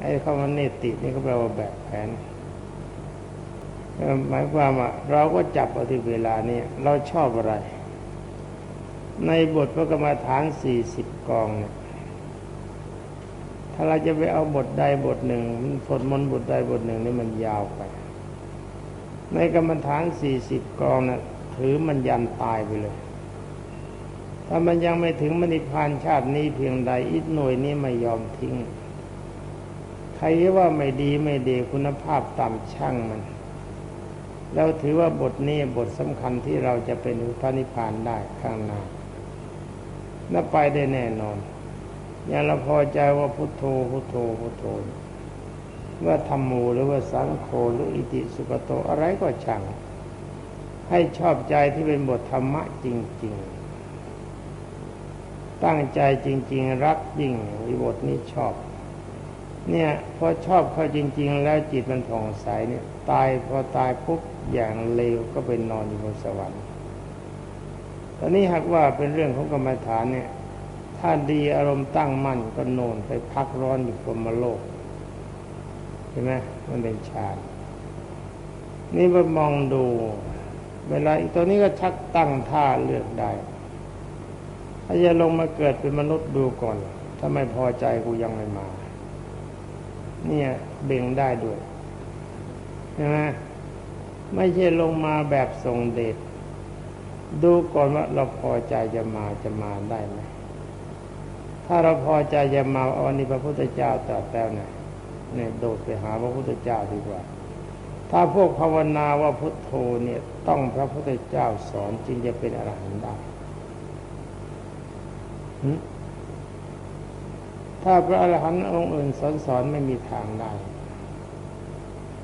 ไอ้คำว่าเนตินี่ก็แปลว่าแบบแผนหมายความว่าเราก็จับเอาที่เวลานี้เราชอบอะไร ในบทพระกรรมฐานสี่สิบกองเนี่ยถ้าเราจะไปเอาบทใดบทหนึ่งสวดมนต์บทใดบทหนึ่งนี่มันยาวไป ในกรรมฐานสี่สิบกองนะ่ะถือมันยันตายไปเลย ถ้ามันยังไม่ถึงมณิพานชาตินี้เพียงใดอีกหน่วยนี้ไม่ยอมทิ้ง ใครว่าไม่ดีไม่ดีคุณภาพต่ำช่างมัน แล้วถือว่าบทนี้บทสำคัญที่เราจะเป็นพระนิพพานได้ข้างหน้าน่าไปได้แน่นอน อย่างเราพอใจว่าพุทโธพุทโธพุทโธว่าธรรมโมหรือว่าสังโฆหรืออิติสุกโตอะไรก็ช่าง ให้ชอบใจที่เป็นบทธรรมะจริง ๆ ตั้งใจจริง ๆ รักยิ่งวิบทนี้ชอบ เนี่ยพอชอบเขาจริง ๆ แล้วจิตมันผ่องใสเนี่ย ตายพอตายปุ๊บอย่างเลวก็เป็นนอนอยู่บนสวรรค์ ตอนนี้หากว่าเป็นเรื่องของกรรมฐานเนี่ย ถ้าดีอารมณ์ตั้งมั่นก็โนนไปพักร้อนอยู่กรมโลกเห็นไหมมันเป็นฌานนี่มามองดู เวลาตัวนี้ก็ชักตั้งท่าเลือกได้ถ้าจะลงมาเกิดเป็นมนุษย์ดูก่อน ถ้าไม่พอใจกูยังไม่มา เนี่ยเบ่งได้ด้วยใช่ไหมไม่ใช่ลงมาแบบทรงเดชดูก่อนว่าเราพอใจจะมาจะมาได้ไหมถ้าเราพอใจจะมาเอนี่พระพุทธเจ้าตรัสแล้วเนี่ยเนี่ยโดดไปหาพระพุทธเจ้าดีกว่า ถ้าพวกภาวนาว่าพุทโธเนี่ยต้องพระพุทธเจ้าสอนจึงจะเป็นอรหันต์ได้ ถ้าพระอรหันต์องค์อื่นสอนสอนไม่มีทางได้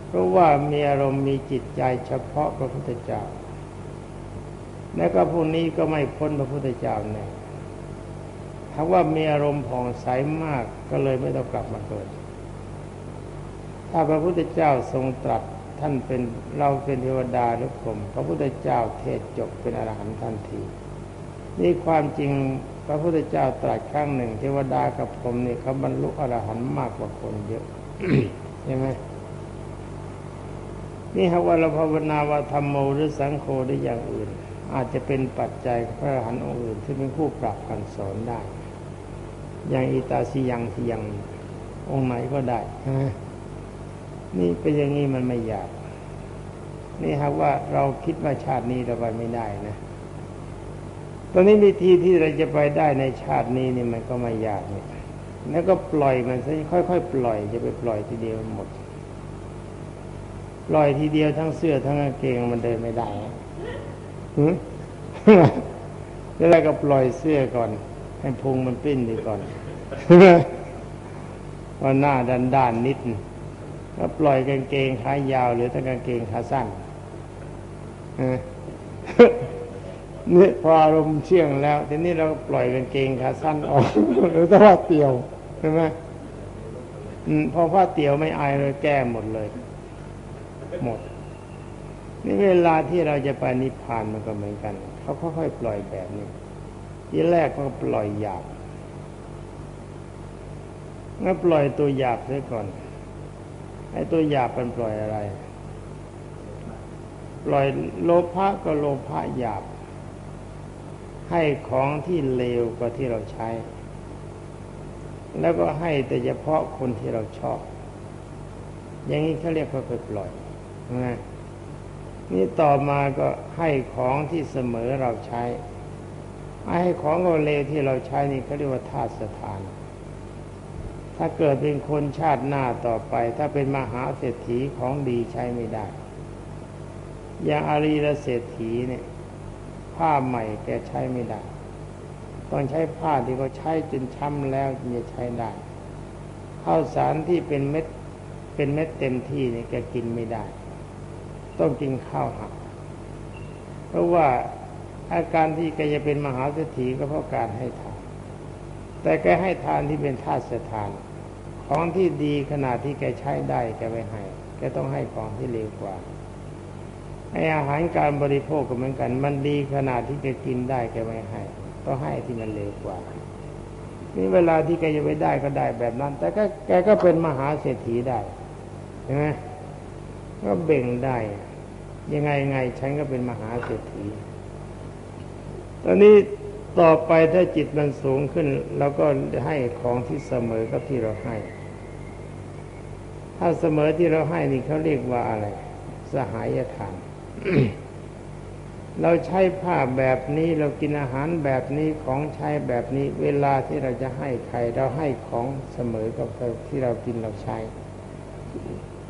เพราะว่ามีอารมณ์มีจิตใจเฉพาะพระพุทธเจ้า และก็พวกนี้ก็ไม่พ้นพระพุทธเจ้าแน่ถ้าว่ามีอารมณ์ผ่องใสมากก็เลยไม่ต้องกลับมาเกิด ถ้าพระพุทธเจ้าทรงตรัสท่านเป็นเราเป็นเทวดาหรือผมพระพุทธเจ้าเทศจบเป็นอรหันต์ทันที นี่ความจริงพระพุทธเจ้าตรัสครั้งหนึ่งเทวดากับผมนี่เขาบรรลุอรหันต์มากกว่าคนเยอะใช่ไหมนี่หากว่าเราภาวนาว่าธรรมโมหรือสังโฆหรืออย่างอื่น อาจจะเป็นปัจจัยพระอรหันต์องค์อื่นที่เป็นผู้ปรับกันสอนได้ อย่างอิตาสิยังสิยังองค์ไหนก็ได้นี่เป็นอย่างนี้มันไม่ยาก นี่ครับว่าเราคิดว่าชาตินี้เราไปไม่ได้นะ ตอนนี้วิธีที่เราจะไปได้ในชาตินี้นี่มันก็ไม่ยากเนี่ยแล้วก็ปล่อยมันซะค่อยๆปล่อยจะไปปล่อยทีเดียวหมด ปล่อยทีเดียวทั้งเสื้อทั้งกางเกงมันเดินไม่ได้หืมแล้วก็ปล่อยเสื้อก่อน ให้พุงมันปิ้นดีก่อนว่าหน้าดันด้านนิดก็ปล่อยกางเกงขายาวหรือถ้ากางเกงขาสั้น นี่พออารมณ์เชื่องแล้วทีนี้เราปล่อยกางเกงขาสั้นออกหรือถ้าว่าเตียวใช่ไหมพอผ้าเตียวไม่อายเลยแก้หมดเลย หมด นี่เวลาที่เราจะไปนิพพานมันก็เหมือนกันเขาค่อยๆปล่อยแบบนี้ที่แรกก็ปล่อยหยาบงั้นปล่อยตัวหยาบเสียก่อนไอ้ตัวหยาบเป็นปล่อยอะไร ปล่อยโลภะก็โลภะหยาบ ให้ของที่เลวกว่าที่เราใช้ แล้วก็ให้แต่เฉพาะคนที่เราชอบ อย่างนี้เขาเรียกว่าไปปล่อยนะนี่ต่อมาก็ให้ของที่เสมอเราใช้ ให้ของเราเลวที่เราใช้นี่เขาเรียกว่าธาตุสถาน ถ้าเกิดเป็นคนชาติหน้าต่อไป ถ้าเป็นมหาเศรษฐีของดีใช้ไม่ได้ อย่างอารีรเศรษฐีเนี่ย ผ้าใหม่แกใช้ไม่ได้ต้องใช้ผ้าที่เขาใช้จนช้ำแล้วจึงจะใช้ได้ข้าวสารที่เป็นเม็ดเป็นเม็ดเต็มที่เนี่ยแกกินไม่ได้ ต้องกินข้าวหัก เพราะว่าอาการที่แกจะเป็นมหาเศรษฐีก็เพราะการให้ทาน แต่แกให้ทานที่เป็นทาตุสทาน ของที่ดีขนาดที่แกใช้ได้แกไม่ให้ แกต้องให้ของที่เลวกว่า ไออาหารการบริโภคก็เหมือนกัน มันดีขนาดที่แกกินได้แกไม่ให้ต้อให้ที่มันเลวกว่านี่เวลาที่แกจะไปได้ก็ได้แบบนั้น แต่ก็แกก็เป็นมหาเศรษฐีได้ใช่ไหมก็เบ่งได้ ยังไงไงฉันก็เป็นมหาเศรษฐี ตอนนี้ต่อไปถ้าจิตมันสูงขึ้นเราก็ให้ของที่เสมอกับที่เราให้ ถ้าเสมอที่เราให้นี่เขาเรียกว่าอะไร สหายทาน เราใช้ผ้าแบบนี้เรากินอาหารแบบนี้ของใช้แบบนี้ เวลาที่เราจะให้ใครเราให้ของเสมอกับที่เรากินเราใช้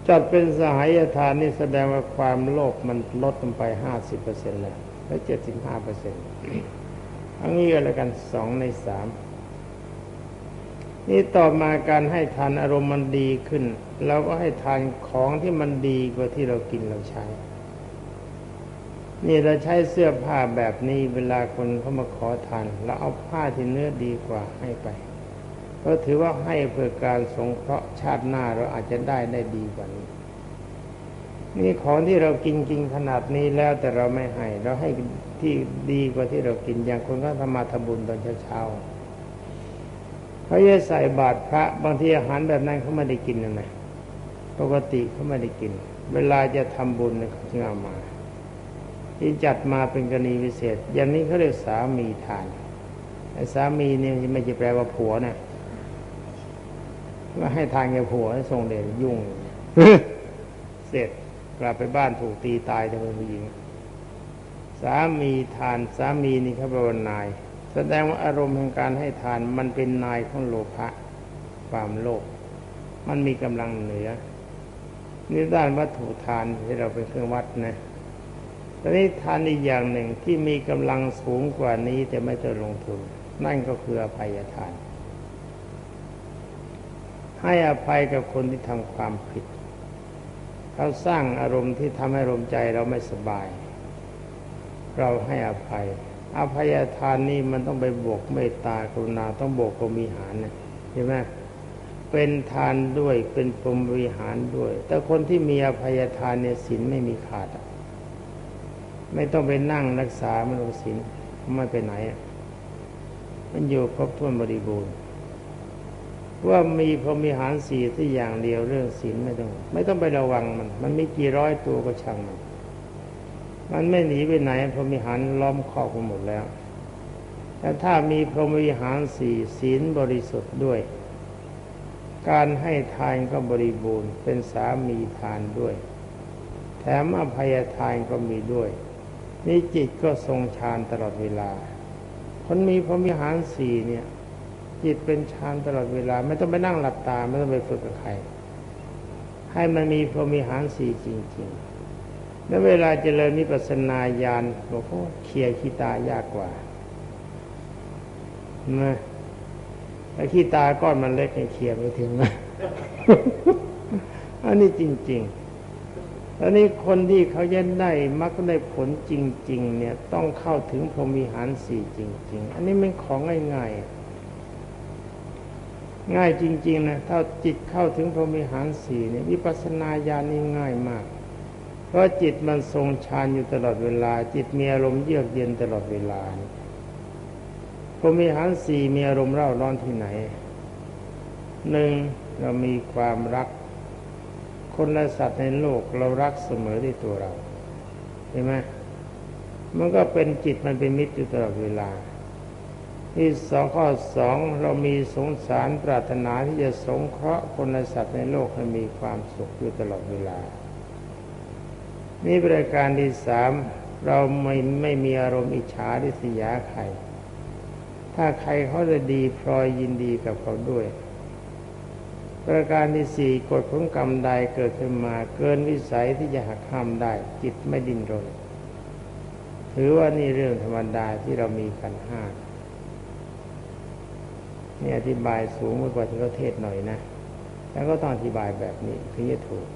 จัดเป็นสหายทานนี่แสดงว่าความโลภมันลดลงไปห้าสิบเปอร์เซ็นต์แล้วและเจ็ดสิบห้าเปอร์เซ็นต์อันนี้ก็แล้วกันสองในสามนี่ต่อมาการให้ทานอารมณ์มันดีขึ้นเราก็ให้ทานของที่มันดีกว่าที่เรากินเราใช้ นี่เราใช้เสื้อผ้าแบบนี้เวลาคนเขามาขอทานเราเอาผ้าที่เนื้อดีกว่าให้ไปก็ถือว่าให้เพื่อการสงเคราะห์ชาติหน้าเราอาจจะได้ได้ดีกว่านี้ นี่ของที่เรากินกินขนาดนี้แล้วแต่เราไม่ให้ เราให้ที่ดีกว่าที่เรากินอย่างคนก็ทำมาทำบุญตอนเช้าๆเขาจะใส่บาตรพระบางทีอาหารแบบนั้นเขาไม่ได้กินนะปกติเขาไม่ได้กิน เวลาจะทำบุญเขาจึงเอามา ที่จัดมาเป็นกรณีพิเศษ อย่างนี้เขาเรียกสามีทานไอ้สามีเนี่ยไม่จะแปลว่าผัวนะว่าให้ทานแก่ผัวส่งเดชยุ่ง เสร็จกลับไปบ้านถูกตีตายแต่เป็นผู้หญิง สามีทานสามีนี่เขาเป็นนาย แสดงว่าอารมณ์แห่งการให้ทานมันเป็นนายของโลภะความโลภมันมีกำลังเหนือนี่ด้านวัตถุทานที่เราเป็นเครื่องวัดนะ ตอนนี้ทานอีกอย่างหนึ่งที่มีกำลังสูงกว่านี้แต่ไม่จะลงทุน นั่นก็คืออภัยทาน ให้อภัยกับคนที่ทำความผิด เขาสร้างอารมณ์ที่ทำให้ลมใจเราไม่สบาย เราให้อภัย อภัยทานนี่มันต้องไปบวกเมตตากรุณาต้องบวกกมีหารนะใช่ไหมเป็นทานด้วยเป็นพรหมวิหารด้วย แต่คนที่มีอภัยทานเนี่ยศีลไม่มีขาดอะ ไม่ต้องไปนั่งรักษามโนสินไม่ไปไหน มันอยู่ครบถ้วนบริบูรณ์ว่ามีพรมีหารสีที่อย่างเดียวเรื่องศีลไม่ต้อง ไม่ต้องไประวังมัน มันไมีกี่ร้อยตัวก็ช่างมัน มันไม่หนีไปไหนพรมีหารล้อมครอบไปหมดแล้วแต่ถ้ามีพรหมิหารสี่ศีลบริสุทธิ์ด้วย การให้ทานก็บริบูรณ์เป็นสามีทานด้วย แถมอภัยทานก็มีด้วย นี่จิตก็ทรงฌานตลอดเวลา คนมีพรมิหารสี่เนี่ย จิตเป็นฌานตลอดเวลา ไม่ต้องไปนั่งหลับตา ไม่ต้องไปฝึกกับใคร ให้มันมีพรมิหารสี่จริงๆ แล้วเวลาเจริญนิพพานาญาณบอกว่าเคลียขี้ตายากกว่านะแ้ขี้ตาก้อนมันเล็กเคลียไม่ถึงนะอันนี้จริง ๆ ตอนนี้คนที่เขาจะได้มักได้ผลจริง ๆ เนี่ยต้องเข้าถึงพรหมิหารสี่จริง ๆ อันนี้เป็นของง่ายๆ ง่ายจริง ๆ นะ ถ้าจิตเข้าถึงพรหมิหารสี่เนี่ยวิปัสสนาญาณนี่ง่ายมาก เพราะจิตมันทรงฌานอยู่ตลอดเวลา จิตมีอารมณ์เยือกเย็นตลอดเวลาพรหมิหารสี่มีอารมณ์เร่าร้อนที่ไหนหนึ่งเรามีความรัก คนและสัตว์ในโลกเรารักเสมอที่ตัวเราเห็นไหมมันก็เป็นจิตมันเป็นมิตรอยู่ตลอดเวลา ที่สองข้อสองเรามีสงสารปรารถนาที่จะสงเคราะห์คนและสัตว์ในโลกให้มีความสุขอยู่ตลอดเวลา นี่บริการที่สามเราไม่ไม่มีอารมณ์อิจฉาริษยาใคร ถ้าใครเขาจะดีพลอยยินดีกับเขาด้วย ประการที่สี่กฎของกรรมใดเกิดขึ้นมา เกินวิสัยที่จะหักห้ามได้ จิตไม่ดิ้นรน ถือว่านี่เรื่องธรรมดาที่เรามีกันห้านี่อธิบายสูงกว่าที่เขาเทศหน่อยนะ แล้วก็ต้องอธิบายแบบนี้ถึงจะถูก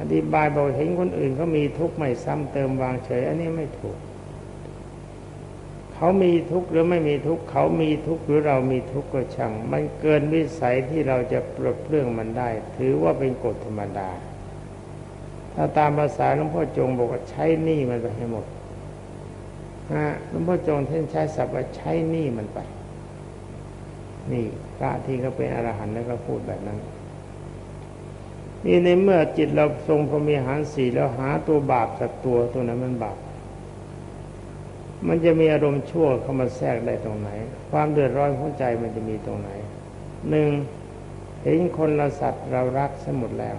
อธิบายบอกเห็นคนอื่นเขามีทุกข์ไม่ซ้ำเติมวางเฉย อันนี้ไม่ถูก เขามีทุกข์หรือไม่มีทุกข์เขามีทุกข์หรือเรามีทุกข์ก็ช่าง มันเกินวิสัยที่เราจะปลดเปลื้องมันได้ ถือว่าเป็นกฎธรรมดา ถ้าตามภาษาหลวงพ่อจงบอกว่าใช้หนี้มันไปให้หมดหลวงพ่อจงท่านใช้ศัพท์ว่าใช้หนี้มันไป นี่พระที่เขาเป็นอรหันต์แล้วก็พูดแบบนั้นนี่ในเมื่อจิตเราทรงพรมีหารสีแล้วหาตัวบาปสักตัวตัวนั้นมันบาป มันจะมีอารมณ์ชั่วเข้ามาแทรกได้ตรงไหน ความเดือดร้อนของใจมันจะมีตรงไหนหนึ่งเห็นคนละสัตว์เรารักสมุดแล้ว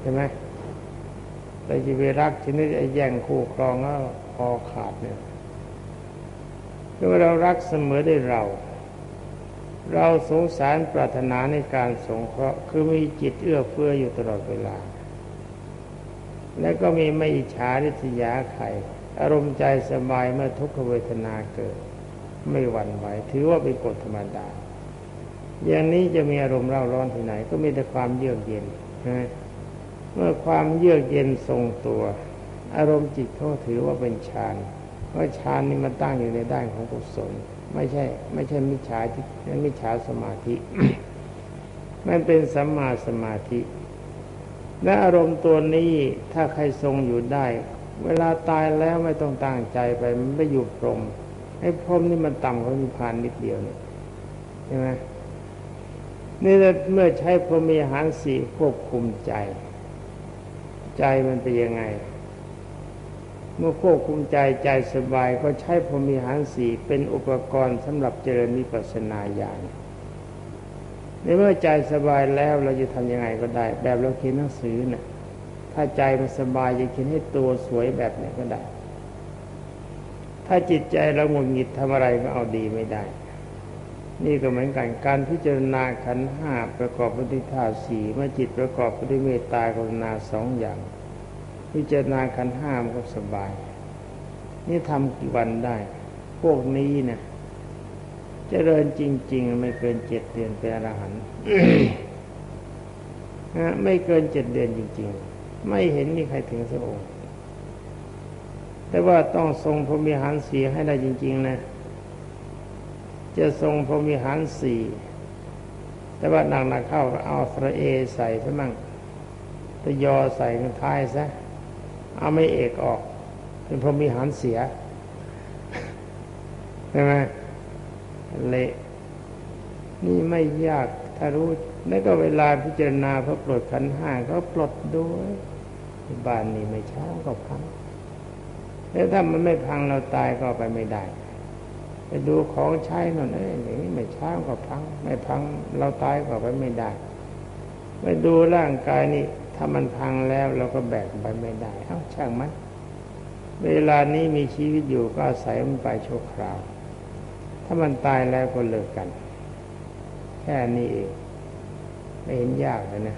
ใช่ไหมแต่จะไปรักชนิดไอ้แย่งคู่ครองก็คอขาดเนี่ยคือเรารักเสมอได้เรา เราสงสารปรารถนาในการสงเคราะห์คือมีจิตเอื้อเฟื้ออยู่ตลอดเวลา และก็มีไม่อิจฉาริษยาใคร อารมณ์ใจสบายเมื่อทุกขเวทนาเกิด ไม่หวั่นไหวถือว่าเป็นกฎธรรมดา อย่างนี้จะมีอารมณ์เร่าร้อนที่ไหน ก็มีแต่ความเยือกเย็นเมื่อความเยือกเย็นทรงตัว อารมณ์จิตเขาถือว่าเป็นฌานเพราะฌานนี่มันตั้งอยู่ในด้านของกุศลไม่ใช่ ไม่ใช่มิจฉาทิมิจฉาสมาธิ มันเป็นสัมมาสมาธิและอารมณ์ตัวนี้ถ้าใครทรงอยู่ได้ เวลาตายแล้วไม่ต้องตั้งใจไปมันไม่อยู่พรมไอ้พรมนี่มันต่ำกว่านิพพานนิดเดียวเนี่ยใช่ไหมนี่เมื่อใช้พรหมีหารสีควบคุมใจ ใจมันเป็นยังไง เมื่อควบคุมใจใจสบายก็ใช้พรหมีหารสีเป็นอุปกรณ์สำหรับเจริญวิปัสนาญาณในเมื่อใจสบายแล้วเราจะทำยังไงก็ได้ แบบเราเขียนหนังสือเนะ่ย ถ้าใจมันสบายจะเขียนให้ตัวสวยแบบไหนก็ได้ ถ้าจิตใจเราหงุดหงิดทำอะไรก็เอาดีไม่ได้ นี่ก็เหมือนกันการพิจารณาขันห้าประกอบปฏิทาสี่เมื่อจิตประกอบปฏิเมตตากรุณาสองอย่าง พิจารณาขันห้ามันก็สบาย นี่ทำกี่วันได้ พวกนี้นะเจริญจริง ๆ ไม่เกินเจ็ดเดือนเป็นอรหันต์ไม่เกินเจ็ดเดือนจริง ๆ ไม่เห็นมีใครถึงสักองค์แต่ว่าต้องทรงพรมีหารสีให้ได้จริง ๆ นะ จะทรงพรมีหารสี่แต่ว่าหนักๆเข้าเอาสระเอใส่ซะมั่งตะยอใส่ท้ายซะเอาไม่เอกออก เป็นพรมีหารเสียใช่ไหมเละนี่ไม่ยากถ้ารู้ แล้วก็เวลาพิจารณาพระปลดขันห้าก็ปลดด้วย บ้านนี้ไม่ช้าก็พังแล้วถ้ามันไม่พังเราตายก็ไปไม่ได้ ไปดูของใช้นั่นเอ้ยอย่างนี้ไม่ช้าก็พัง ไม่พังเราตายก็ไปไม่ได้ ไปดูร่างกายนี่ถ้ามันพังแล้วเราก็แบกไปไม่ได้ เอ้าช่างมัน เวลานี้มีชีวิตอยู่ก็อาศัยมันไปชั่วคราว ถ้ามันตายแล้วก็เลิกกัน แค่นี้เองไม่เห็นยากเลยนะ